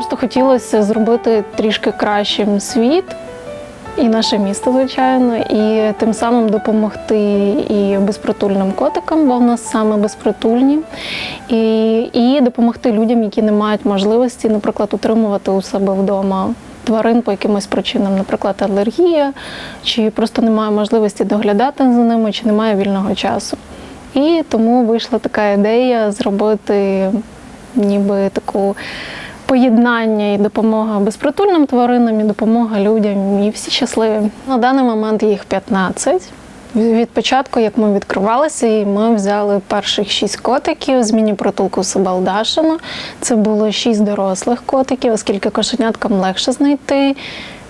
Просто хотілося зробити трішки кращим світ і наше місто, звичайно, і тим самим допомогти і безпритульним котикам, бо в нас саме безпритульні, і, і допомогти людям, які не мають можливості, наприклад, утримувати у себе вдома. Тварин по якимось причинам, наприклад, алергія, чи просто немає можливості доглядати за ними, чи немає вільного часу. І тому вийшла така ідея зробити ніби таку поєднання і допомога безпритульним тваринам, і допомога людям, і всі щасливі. На даний момент їх 15. Від початку, як ми відкривалися, і ми взяли перших шість котиків з міні-притулку Собалдашина. Це було шість дорослих котиків, оскільки кошеняткам легше знайти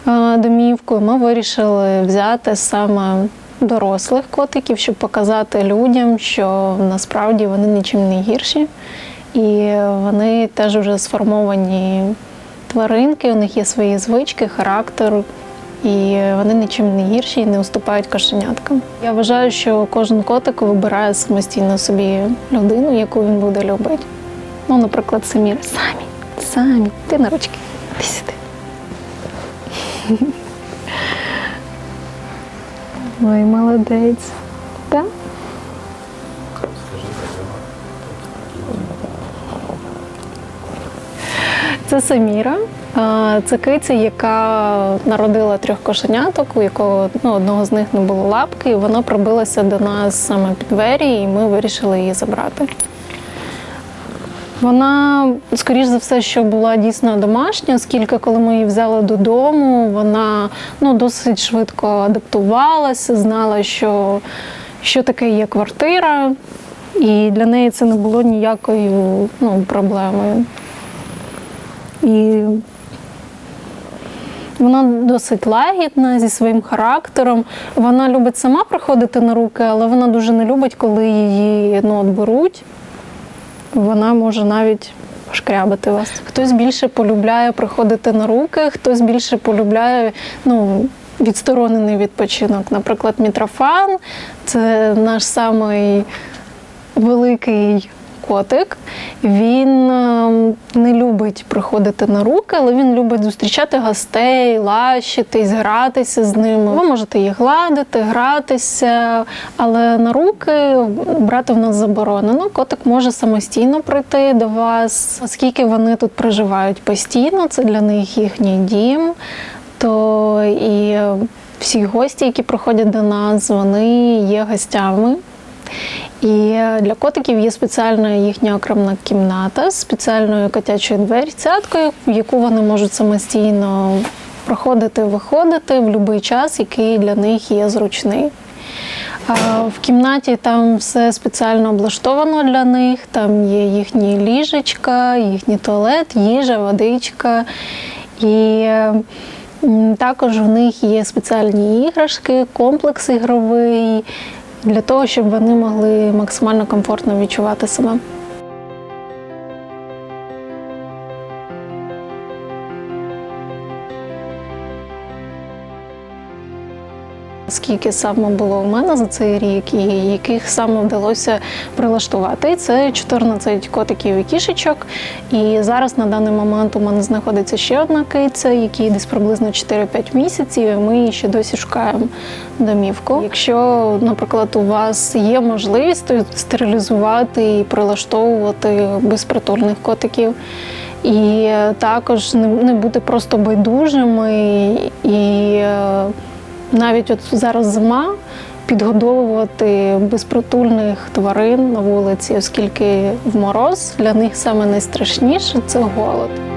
е, домівку. Ми вирішили взяти саме дорослих котиків, щоб показати людям, що насправді вони нічим не гірші. І вони теж вже сформовані тваринки, у них є свої звички, характер, і вони нічим не гірші і не уступають кошеняткам. Я вважаю, що кожен котик вибирає самостійно собі людину, яку він буде любити. Ну, наприклад, Самір. Самі, самі, ти на ручки. Ти сюди. Ой, молодець. Так? Це Саміра. Це киця, яка народила трьох кошеняток, у якого ну, одного з них не було лапки, і вона пробилася до нас саме під двері, і ми вирішили її забрати. Вона, скоріш за все, що була дійсно домашня, оскільки коли ми її взяли додому, вона ну, досить швидко адаптувалася, знала, що, що таке є квартира, і для неї це не було ніякою ну, проблемою. І вона досить лагідна зі своїм характером. Вона любить сама приходити на руки, але вона дуже не любить, коли її ну, от беруть. Вона може навіть шкрябати вас. Хтось більше полюбляє приходити на руки, хтось більше полюбляє ну, відсторонений відпочинок. Наприклад, Мітрофан це наш самий великий котик. Він е, не любить приходити на руки, але він любить зустрічати гостей, лащитись, гратися з ними. Ви можете їх гладити, гратися, але на руки брати в нас заборонено. Котик може самостійно прийти до вас, оскільки вони тут проживають постійно, це для них їхній дім. То і всі гості, які приходять до нас, вони є гостями. І для котиків є спеціальна їхня окремна кімната з спеціальною котячою дверцяткою, в яку вони можуть самостійно проходити, виходити в будь-який час, який для них є зручний. В кімнаті там все спеціально облаштовано для них. Там є їхні ліжечка, їхній туалет, їжа, водичка. І також в них є спеціальні іграшки, комплекс ігровий для того, щоб вони могли максимально комфортно відчувати себе. Скільки саме було у мене за цей рік, і яких саме вдалося прилаштувати. Це 14 котиків і кішечок. І зараз на даний момент у мене знаходиться ще одна киця, якій десь приблизно 4-5 місяців. і Ми її ще досі шукаємо домівку. Якщо, наприклад, у вас є можливість то стерилізувати і прилаштовувати безпритульних котиків. І також не бути просто байдужими і е, навіть от зараз зима підгодовувати безпритульних тварин на вулиці, оскільки в мороз для них саме найстрашніше це голод.